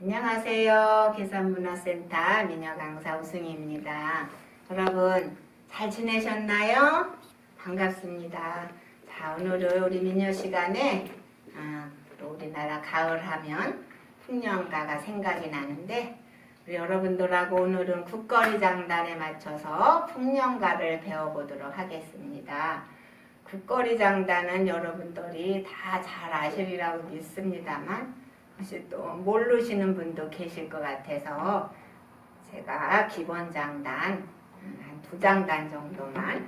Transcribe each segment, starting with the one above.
안녕하세요. 계산문화센터 미녀강사 우승입니다. 여러분 잘 지내셨나요? 반갑습니다. 자 오늘은 우리 미녀 시간에 아, 또 우리나라 가을 하면 풍년가가 생각이 나는데 우리 여러분들하고 오늘은 국거리 장단에 맞춰서 풍년가를 배워보도록 하겠습니다. 국거리 장단은 여러분들이 다 잘 아시리라고 믿습니다만 혹시 또 모르시는 분도 계실 것 같아서 제가 기본 장단 한 두 장단 정도만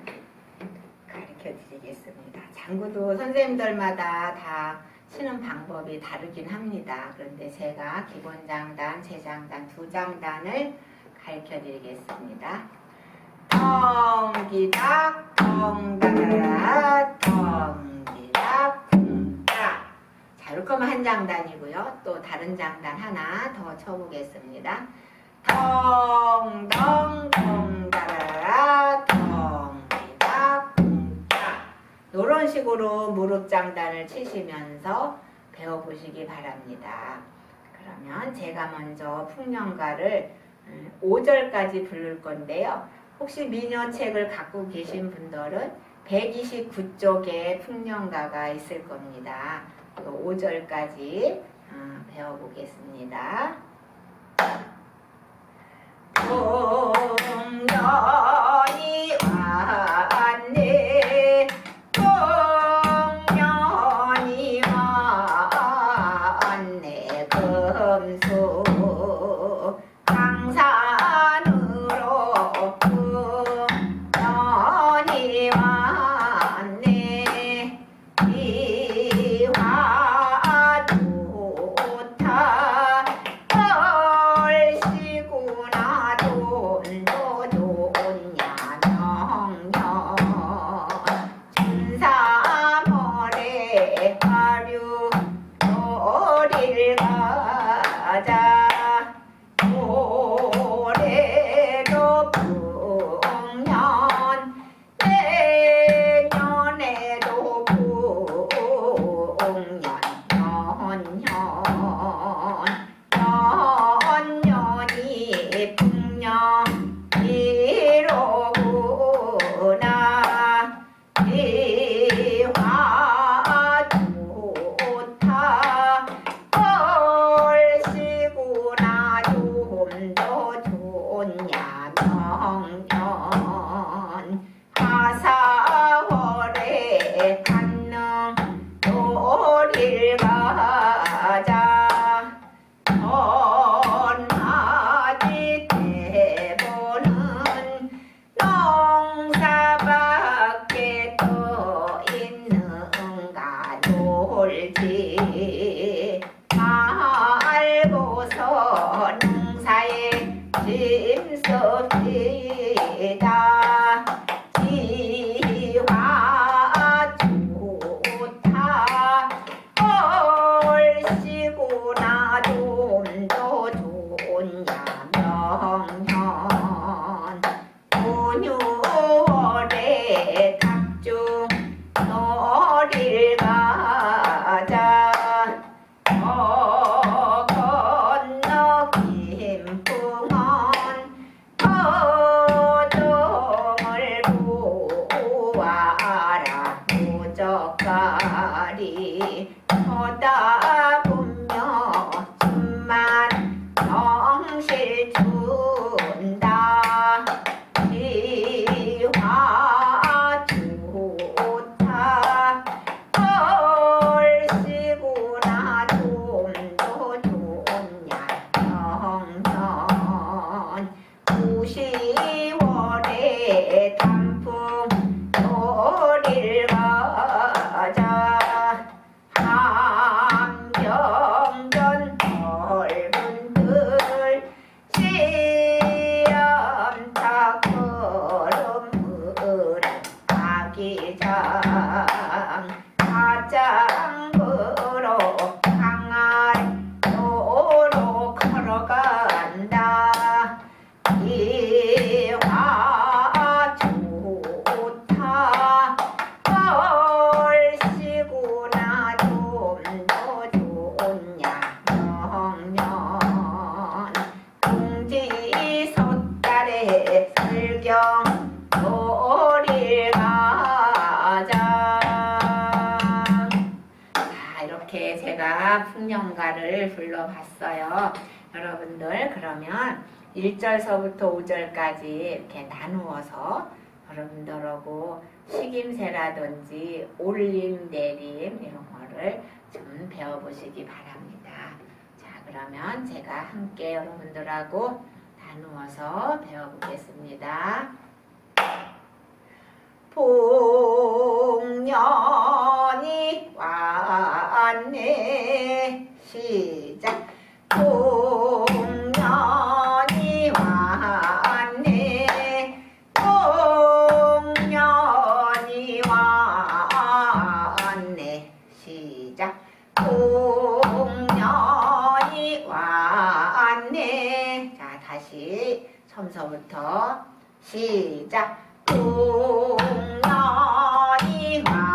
가르쳐 드리겠습니다. 장구도 선생님들마다 다 치는 방법이 다르긴 합니다. 그런데 제가 기본 장단, 재장단 두 장단을 가르쳐 드리겠습니다. 텅기닥 텅다라 텅기닥 자, 이럴 거면 한 장단이고요. 또 다른 장단 하나 더 쳐보겠습니다. 텅덩 텅다라라 텅기닥 쿵딱 이런 식으로 무릎 장단을 치시면서 배워보시기 바랍니다. 그러면 제가 먼저 풍년가를 5절까지 부를 건데요. 혹시 미녀 책을 갖고 계신 분들은 129쪽에 풍년가가 있을 겁니다. 5절까지 어, 배워보겠습니다. 풍년 그러면 1절서부터 5절까지 이렇게 나누어서 여러분들하고 식임새라든지 올림 내림 이런 거를 좀 배워보시기 바랍니다. 자 그러면 제가 함께 여러분들하고 나누어서 배워보겠습니다. 복년이 왔네 시작 복 처음서부터 시작. 복년이 왔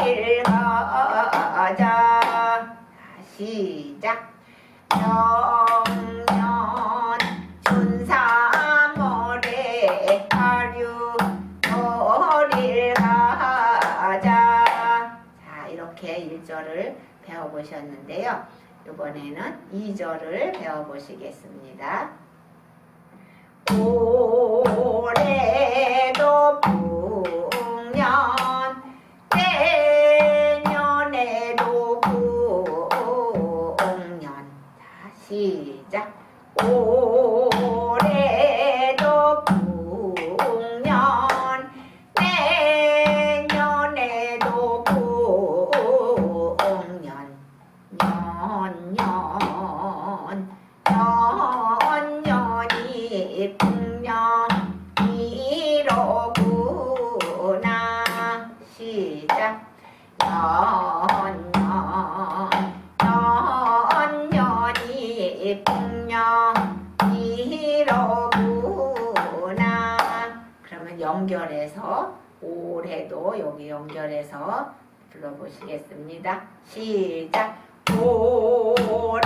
도리를 가자 시작. 준사모래 아류 도리를 가자. 자 이렇게 1절을 배워보셨는데요. 이번에는 2절을 배워보시겠습니다. 올해도 올해도 여기 연결해서 불러보시겠습니다. 시작. 올해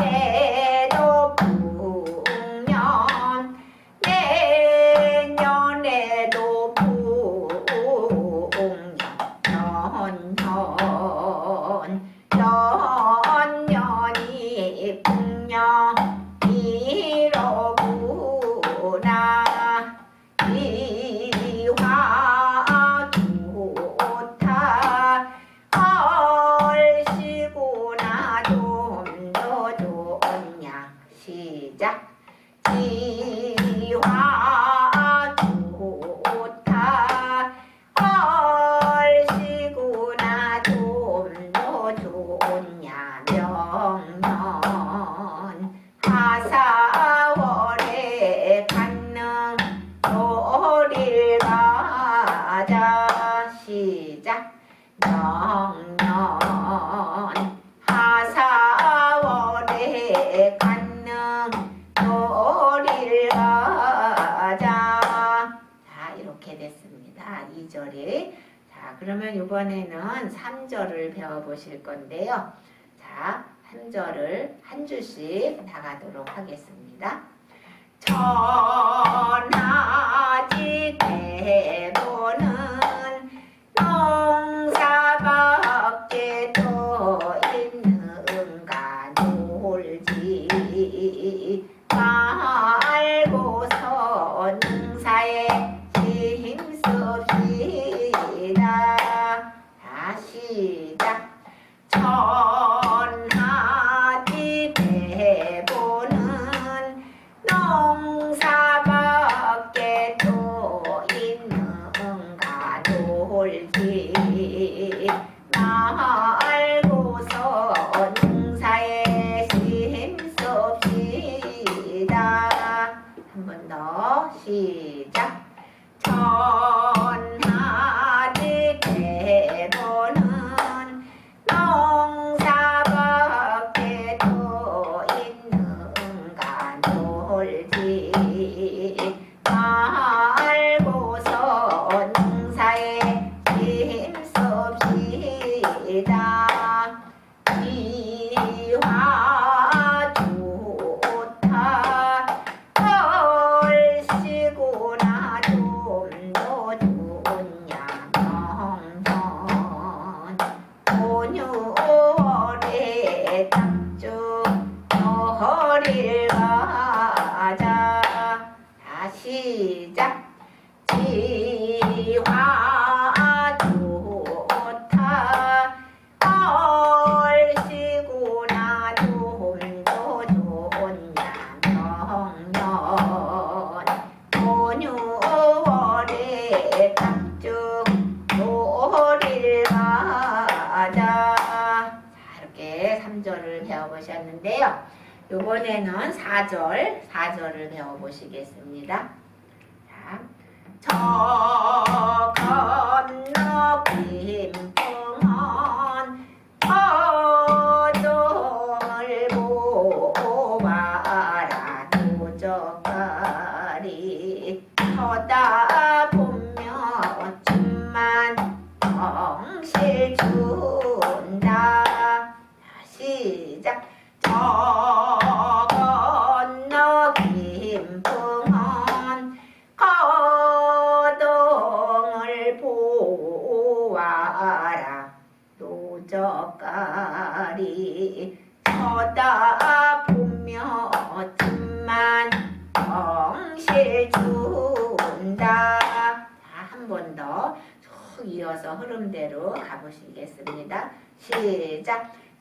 시작. 지 2절이 자 그러면 이번에는 3절을 배워보실 건데요. 자 3절을 한 줄씩 다 가도록 하겠습니다. 천하지 대도는 농 이번에는 4절, 4절을 배워보시겠습니다. 자, 저 건너 김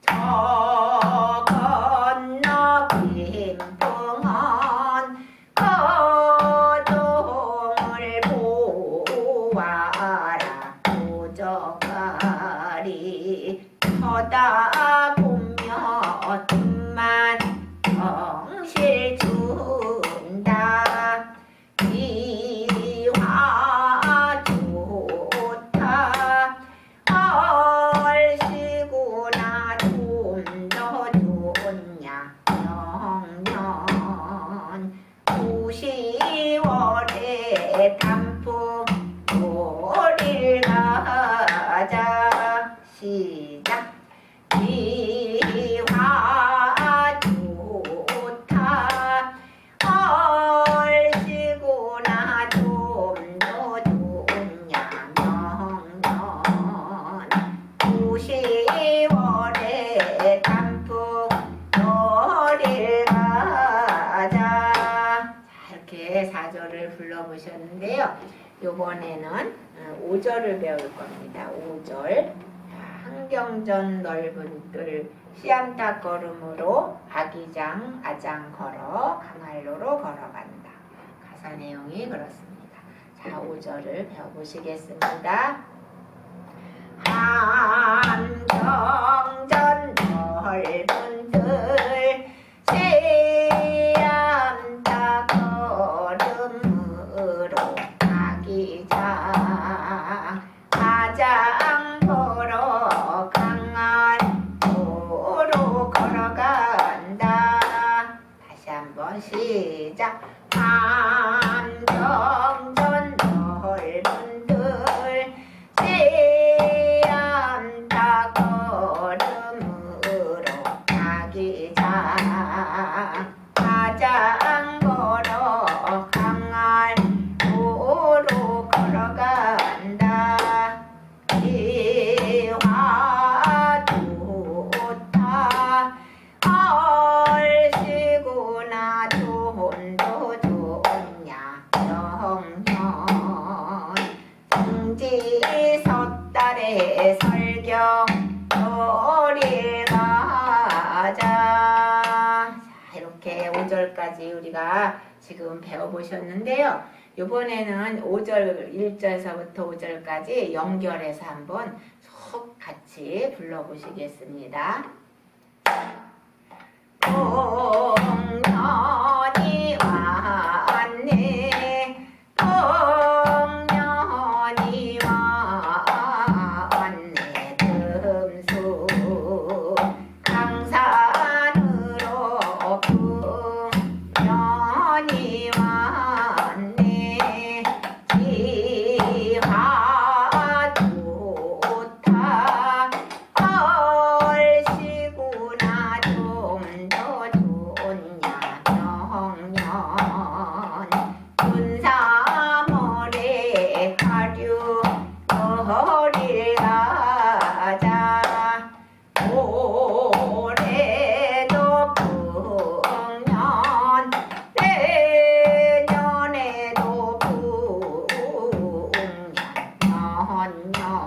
啊。de 이번에는 어, 5절을 배울 겁니다. 5절. 환경전 넓은 뜰 시암딱 걸음으로 아기장 아장 걸어 강할로로 걸어간다. 가사 내용이 그렇습니다. 자, 5절을 배워보시겠습니다. 환경전 넓은 뜰 না 일경 소리 나자 이렇게 5절까지 우리가 지금 배워보셨는데요. 이번에는 5절 1절서부터 5절까지 연결해서 한번 속 같이 불러보시겠습니다. 공연이 와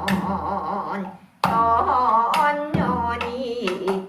아, 아, 아, 언년이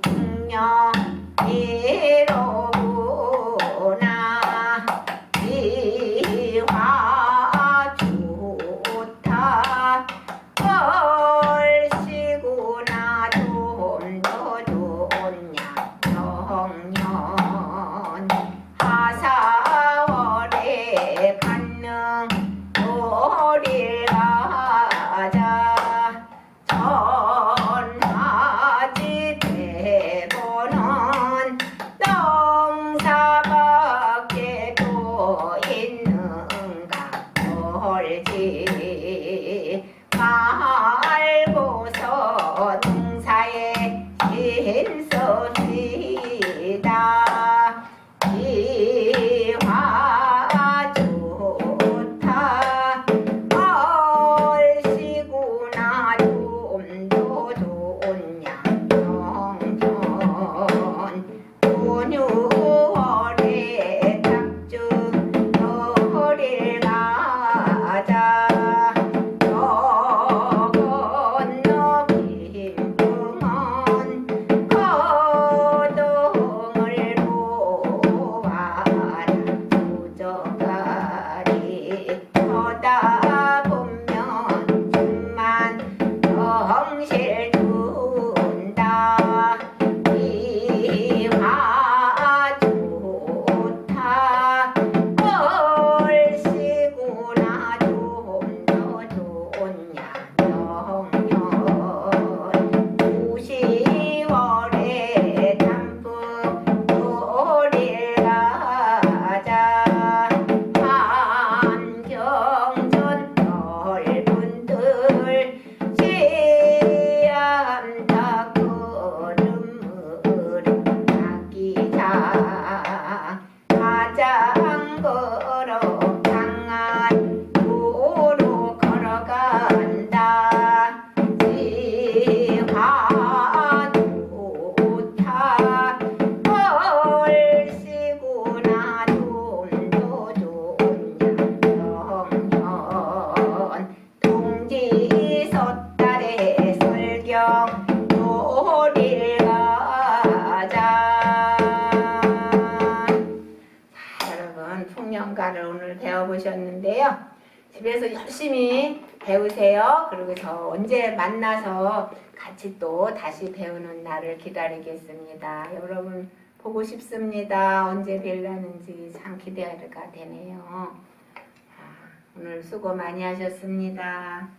집에서 열심히 배우세요. 그리고 저 언제 만나서 같이 또 다시 배우는 날을 기다리겠습니다. 여러분 보고 싶습니다. 언제 뵐라는지 참 기대가 되네요. 아, 오늘 수고 많이 하셨습니다.